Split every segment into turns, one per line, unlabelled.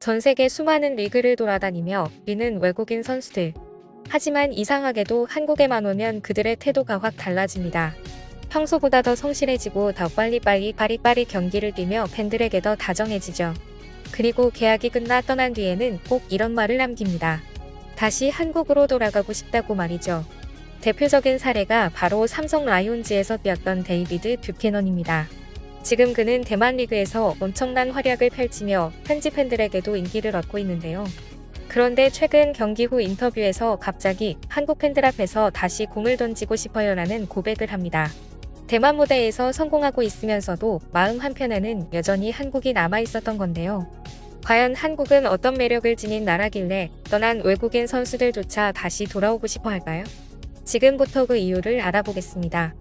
전 세계 수많은 리그를 돌아다니며 미는 외국인 선수들. 하지만 이상하게도 한국에만 오면 그들의 태도가 확 달라집니다. 평소보다 더 성실해지고 더 빨리빨리 빠리빠리 경기를 뛰며 팬들에게 더 다정해지죠. 그리고 계약이 끝나 떠난 뒤에는 꼭 이런 말을 남깁니다. 다시 한국으로 돌아가고 싶다고 말이죠. 대표적인 사례가 바로 삼성 라이온즈에서 뛰었던 데이비드 뷰캐넌입니다. 지금 그는 대만 리그에서 엄청난 활약을 펼치며 현지 팬들에게도 인기를 얻고 있는데요. 그런데 최근 경기 후 인터뷰에서 갑자기 한국 팬들 앞에서 다시 공을 던지고 싶어요라는 고백을 합니다. 대만 무대에서 성공하고 있으면서도 마음 한편에는 여전히 한국이 남아 있었던 건데요. 과연 한국은 어떤 매력을 지닌 나라길래 떠난 외국인 선수들조차 다시 돌아오고 싶어 할까요? 지금부터 그 이유를 알아보겠습니다.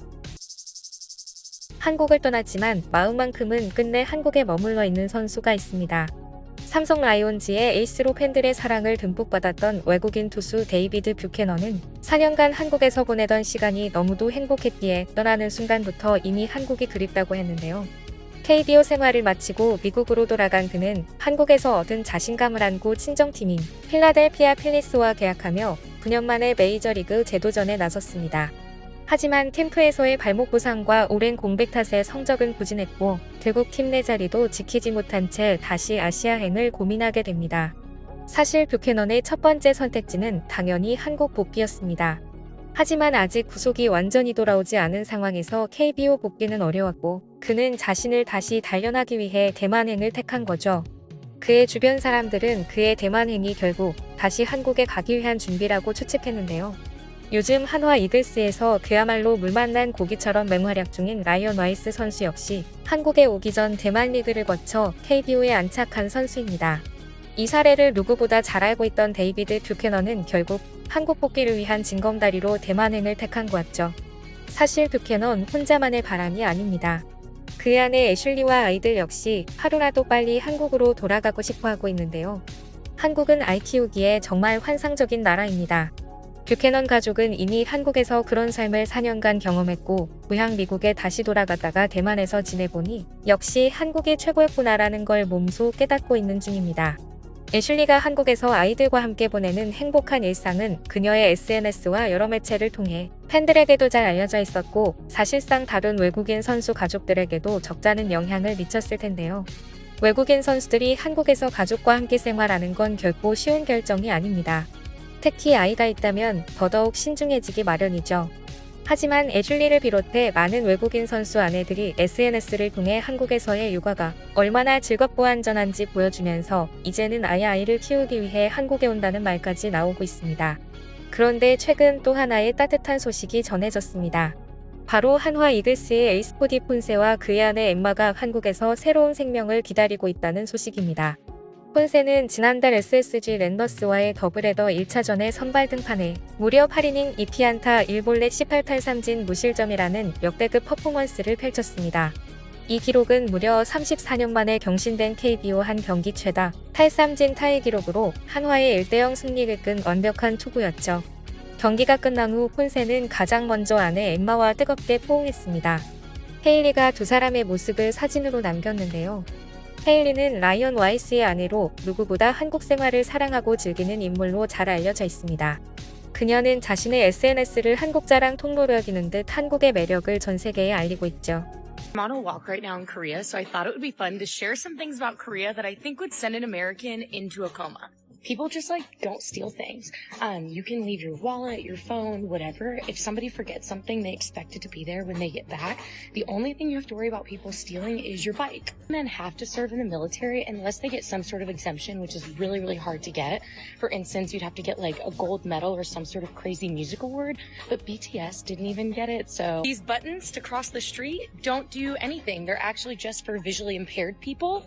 한국을 떠났지만 마음만큼은 끝내 한국에 머물러 있는 선수가 있습니다. 삼성 라이온즈의 에이스로 팬들의 사랑을 듬뿍 받았던 외국인 투수 데이비드 뷰캐넌은 4년간 한국에서 보내던 시간이 너무도 행복했기에 떠나는 순간부터 이미 한국이 그립다고 했는데요. KBO 생활을 마치고 미국으로 돌아간 그는 한국에서 얻은 자신감을 안고 친정팀인 필라델피아 필리스와 계약하며 9년 만에 메이저리그 재도전에 나섰습니다. 하지만 캠프에서의 발목 부상과 오랜 공백 탓에 성적은 부진했고 결국 팀 내 자리도 지키지 못한 채 다시 아시아행을 고민하게 됩니다. 사실 뷰캐넌의 첫 번째 선택지는 당연히 한국 복귀였습니다. 하지만 아직 구속이 완전히 돌아오지 않은 상황에서 KBO 복귀는 어려웠고 그는 자신을 다시 단련하기 위해 대만행을 택한 거죠. 그의 주변 사람들은 그의 대만행이 결국 다시 한국에 가기 위한 준비라고 추측했는데요. 요즘 한화 이글스에서 그야말로 물 만난 고기처럼 맹활약 중인 라이언 와이스 선수 역시 한국에 오기 전 대만 리그를 거쳐 KBO에 안착한 선수입니다. 이 사례를 누구보다 잘 알고 있던 데이비드 뷰캐넌은 결국 한국 복귀를 위한 징검다리로 대만행을 택한 거였죠. 사실 뷰캐넌 혼자만의 바람이 아닙니다. 그 안에 애슐리와 아이들 역시 하루라도 빨리 한국으로 돌아가고 싶어 하고 있는데요. 한국은 아이 키우기에 정말 환상적인 나라입니다. 뷰캐넌 가족은 이미 한국에서 그런 삶을 4년간 경험했고 고향 미국에 다시 돌아갔다가 대만에서 지내보니 역시 한국이 최고였구나라는 걸 몸소 깨닫고 있는 중입니다. 애슐리가 한국에서 아이들과 함께 보내는 행복한 일상은 그녀의 SNS와 여러 매체를 통해 팬들에게도 잘 알려져 있었고 사실상 다른 외국인 선수 가족들에게도 적잖은 영향을 미쳤을 텐데요. 외국인 선수들이 한국에서 가족과 함께 생활하는 건 결코 쉬운 결정이 아닙니다. 특히 아이가 있다면 더더욱 신중해지기 마련이죠. 하지만 애슐리를 비롯해 많은 외국인 선수 아내들이 SNS를 통해 한국에서의 육아가 얼마나 즐겁고 안전한지 보여주면서 이제는 아예 아이를 키우기 위해 한국에 온다는 말까지 나오고 있습니다. 그런데 최근 또 하나의 따뜻한 소식이 전해졌습니다. 바로 한화 이글스의 에이스포디 폰세와 그의 아내 엠마가 한국에서 새로운 생명을 기다리고 있다는 소식입니다. 폰세는 지난달 SSG 랜더스와의 더블헤더 1차전에 선발 등판해 무려 8이닝 2피안타 1볼넷 18탈삼진 무실점이라는 역대급 퍼포먼스를 펼쳤습니다. 이 기록은 무려 34년 만에 경신된 KBO 한 경기 최다 탈삼진 타의 기록으로 한화의 1대0 승리를 끈 완벽한 투구였죠. 경기가 끝난 후 폰세는 가장 먼저 아내 엠마와 뜨겁게 포옹했습니다. 헤일리가 두 사람의 모습을 사진으로 남겼는데요. 헤일리는 라이언 와이스의 아내로 누구보다 한국 생활을 사랑하고 즐기는 인물로 잘 알려져 있습니다. 그녀는 자신의 SNS를 한국 자랑 통로로 여기는 듯 한국의 매력을 전 세계에 알리고 있죠.
I'm on a walk right now in Korea, so I thought it would be fun to share some things about Korea that I think would send an American into a coma. People just like don't steal things. Um, you can leave your wallet, your phone, whatever. If somebody forgets something, they expect it to be there when they get back. The only thing you have to worry about people stealing is your bike. Men have to serve in the military unless they get some sort of exemption, which is really, really hard to get. For instance, you'd have to get like a gold medal or some sort of crazy music award, but BTS didn't even get it. So these buttons to cross the street don't do anything. They're actually just for visually impaired people.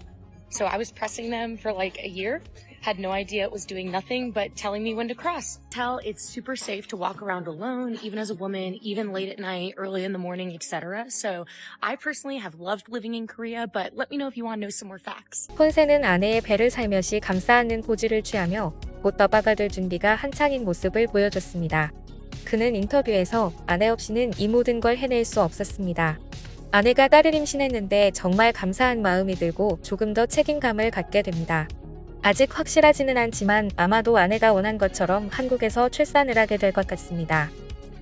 So I was pressing them for like a year. Had no idea it was doing nothing but telling me when to cross. Tell it's super safe to walk around alone, even as a woman, even late at night, early in the morning, etc. So I personally have loved living in Korea, but let me know if you want to know some more facts.
폰세는 아내의 배를 살며시 감싸 안는 포즈를 취하며 곧 떠바가 될 준비가 한창인 모습을 보여줬습니다. 그는 인터뷰에서 아내 없이는 이 모든 걸 해낼 수 없었습니다. 아내가 딸을 임신했는데 정말 감사한 마음이 들고 조금 더 책임감을 갖게 됩니다. 아직 확실하지는 않지만 아마도 아내가 원한 것처럼 한국에서 출산을 하게 될 것 같습니다.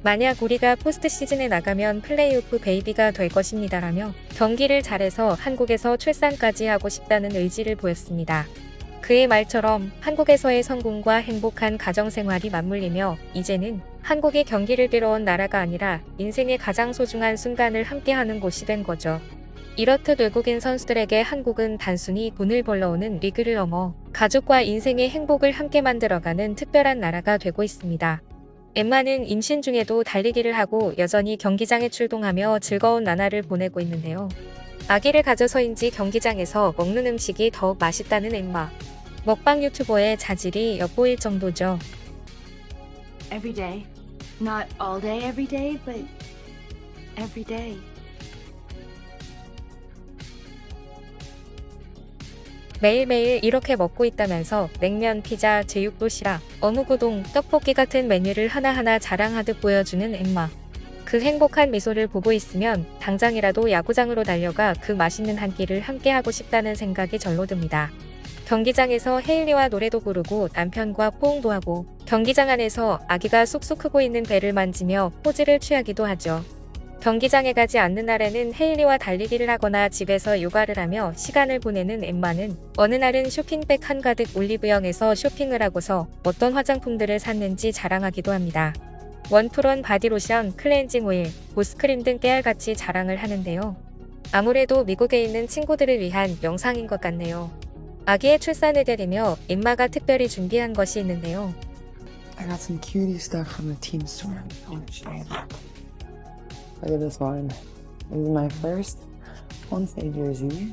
만약 우리가 포스트 시즌에 나가면 플레이오프 베이비가 될 것입니다라며 경기를 잘해서 한국에서 출산까지 하고 싶다는 의지를 보였습니다. 그의 말처럼 한국에서의 성공과 행복한 가정생활이 맞물리며 이제는 한국이 경기를 빌어온 나라가 아니라 인생의 가장 소중한 순간을 함께하는 곳이 된 거죠. 이렇듯 외국인 선수들에게 한국은 단순히 돈을 벌러오는 리그를 넘어 가족과 인생의 행복을 함께 만들어가는 특별한 나라가 되고 있습니다. 엠마는 임신 중에도 달리기를 하고 여전히 경기장에 출동하며 즐거운 나날을 보내고 있는데요. 아기를 가져서인지 경기장에서 먹는 음식이 더욱 맛있다는 엠마. 먹방 유튜버의 자질이 엿보일 정도죠.
Every day. Not all day, every day, but every day.
매일매일 이렇게 먹고 있다면서 냉면, 피자, 제육 도시락, 어묵우동, 떡볶이 같은 메뉴를 하나하나 자랑하듯 보여주는 엠마. 그 행복한 미소를 보고 있으면 당장이라도 야구장으로 달려가 그 맛있는 한 끼를 함께하고 싶다는 생각이 절로 듭니다. 경기장에서 헤일리와 노래도 부르고 남편과 포옹도 하고 경기장 안에서 아기가 쑥쑥 크고 있는 배를 만지며 포즈를 취하기도 하죠. 경기장에 가지 않는 날에는 헤일리와 달리기를 하거나 집에서 요가를 하며 시간을 보내는 엠마는 어느 날은 쇼핑백 한가득 올리브영에서 쇼핑을 하고서 어떤 화장품들을 샀는지 자랑하기도 합니다. 원프론 바디로션, 클렌징 오일, 보스크림 등 깨알같이 자랑을 하는데요. 아무래도 미국에 있는 친구들을 위한 영상인 것 같네요. 아기의 출산을 때리며 엠마가 특별히 준비한 것이 있는데요.
I got some cutie stuff from the team store. I want to show you. Look at this one. This is my first Ponce jersey.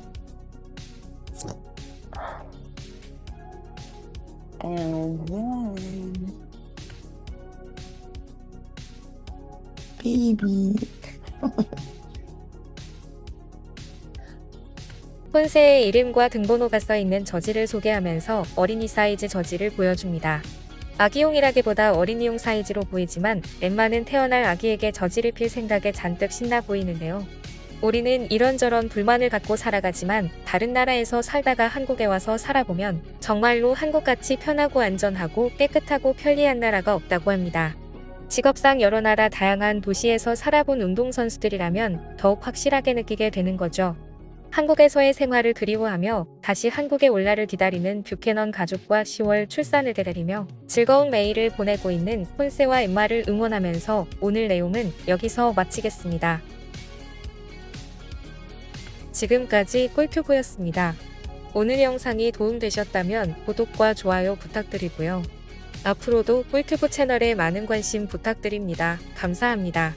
And then. Baby.
폰세의 이름과 등번호가 써 있는 저지를 소개하면서 어린이 사이즈 저지를 보여줍니다. 아기용이라기보다 어린이용 사이즈로 보이지만 엠마는 태어날 아기에게 저지를 필 생각에 잔뜩 신나 보이는데요. 우리는 이런저런 불만을 갖고 살아가지만 다른 나라에서 살다가 한국에 와서 살아보면 정말로 한국같이 편하고 안전하고 깨끗하고 편리한 나라가 없다고 합니다. 직업상 여러 나라 다양한 도시에서 살아본 운동선수들이라면 더욱 확실하게 느끼게 되는 거죠. 한국에서의 생활을 그리워하며 다시 한국에 올 날을 기다리는 뷰캐넌 가족과 10월 출산을 기다리며 즐거운 매일을 보내고 있는 폰세와 엠마를 응원하면서 오늘 내용은 여기서 마치겠습니다. 지금까지 꿀튜브였습니다. 오늘 영상이 도움되셨다면 구독과 좋아요 부탁드리고요. 앞으로도 꿀튜브 채널에 많은 관심 부탁드립니다. 감사합니다.